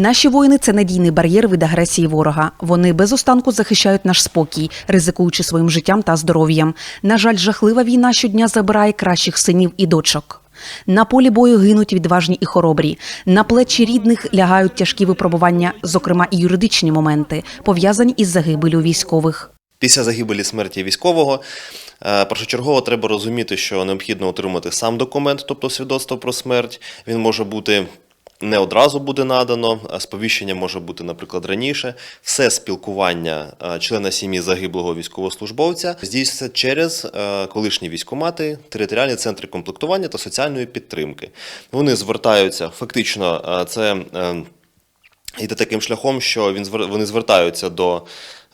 Наші воїни це надійний бар'єр від агресії ворога. Вони без останку захищають наш спокій, ризикуючи своїм життям та здоров'ям. На жаль, жахлива війна щодня забирає кращих синів і дочок. На полі бою гинуть відважні і хоробрі. На плечі рідних лягають тяжкі випробування, зокрема і юридичні моменти, пов'язані із загибелю військових. Після загибелі смерті військового е, першочергово треба розуміти, що необхідно отримати сам документ, тобто свідоцтво про смерть. Він може бути. Не одразу буде надано, сповіщення може бути, наприклад, раніше. Все спілкування е, члена сім'ї загиблого військовослужбовця здійснюється через е, колишні військомати, територіальні центри комплектування та соціальної підтримки. Вони звертаються фактично, е, це йде таким шляхом, що він вони звертаються до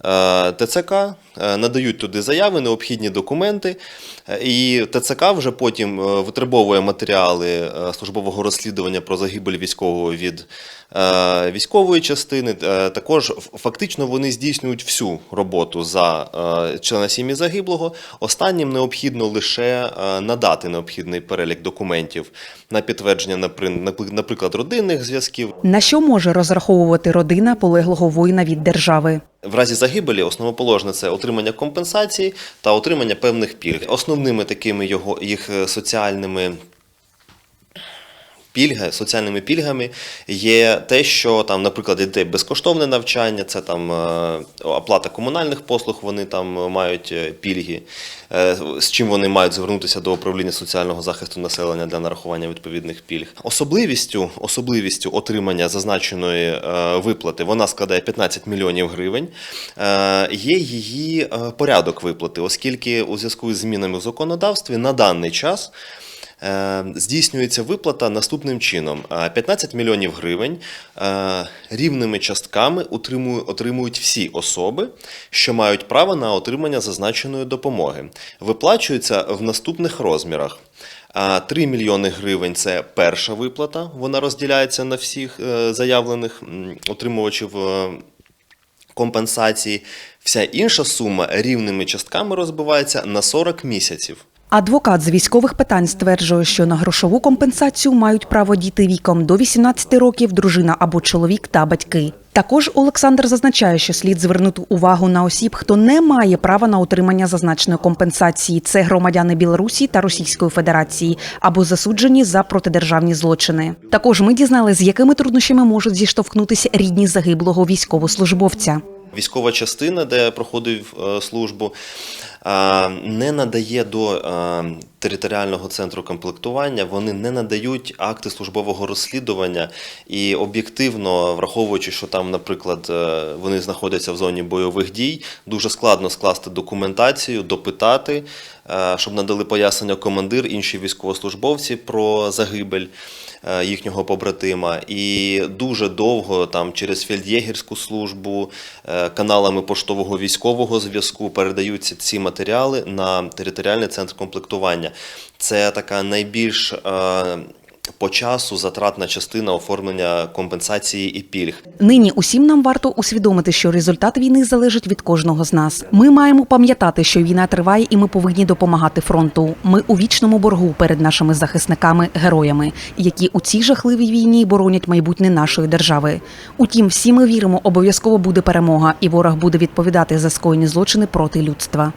е, ТЦК, е, надають туди заяви, необхідні документи, е, і ТЦК вже потім витребовує матеріали службового розслідування про загибель військового від військової частини. Також фактично вони здійснюють всю роботу за члена сім'ї загиблого. Останнім необхідно лише надати необхідний перелік документів на підтвердження, напри- напри- наприклад, родинних зв'язків, На що може розраховувати родина полеглого воїна від держави? В разі загибелі основоположне це отримання компенсації та отримання певних пільг. Основними такими його їх е, соціальними пільги, соціальними пільгами є те, що там, наприклад, йде безкоштовне навчання, це там е, оплата комунальних послуг, вони там мають е, пільги, е, з чим вони мають звернутися до управління соціального захисту населення для нарахування відповідних пільг. Особливістю, особливістю отримання зазначеної виплати вона складає 15 мільйонів гривень. Є її порядок виплати, оскільки у зв'язку з змінами в законодавстві на даний час. Е, Здійснюється виплата наступним чином: Е, 15 мільйонів гривень е, рівними частками отримують всі особи, що мають право на отримання зазначеної допомоги. Виплачується в наступних розмірах. 3 мільйони гривень це перша виплата. Вона розділяється на всіх е, заявлених отримувачів е, компенсації. Вся інша сума рівними частками розбивається на 40 місяців. Адвокат з військових питань стверджує, що на грошову компенсацію мають право діти віком до 18 років, дружина або чоловік та батьки. Також Олександр зазначає, що слід звернути увагу на осіб, хто не має права на отримання зазначеної компенсації. Це громадяни Білорусі та Російської Федерації або засуджені за протидержавні злочини. Також ми дізналися, з якими труднощами можуть зіштовхнутися рідні загиблого військовослужбовця. Військова частина, де я проходив е, службу, не надає до е, територіального центру комплектування, вони не надають акти службового розслідування. І об'єктивно, враховуючи, що там, наприклад, е, вони знаходяться в зоні бойових дій, дуже складно скласти документацію, допитати, щоб надали пояснення командир, інші військовослужбовці про загибель їхнього побратима. І дуже довго там через фельд'єгерську службу, е, каналами поштового військового зв'язку передаються ці матеріали на територіальний центр комплектування. Це така найбільш е, по часу затратна частина оформлення компенсації і пільг. Нині усім нам варто усвідомити, що результат війни залежить від кожного з нас. Ми маємо пам'ятати, що війна триває, і ми повинні допомагати фронту. Ми у вічному боргу перед нашими захисниками, героями, які у цій жахливій війні боронять майбутнє нашої держави. Утім, всі ми віримо, обов'язково буде перемога, і ворог буде відповідати за скоєні злочини проти людства.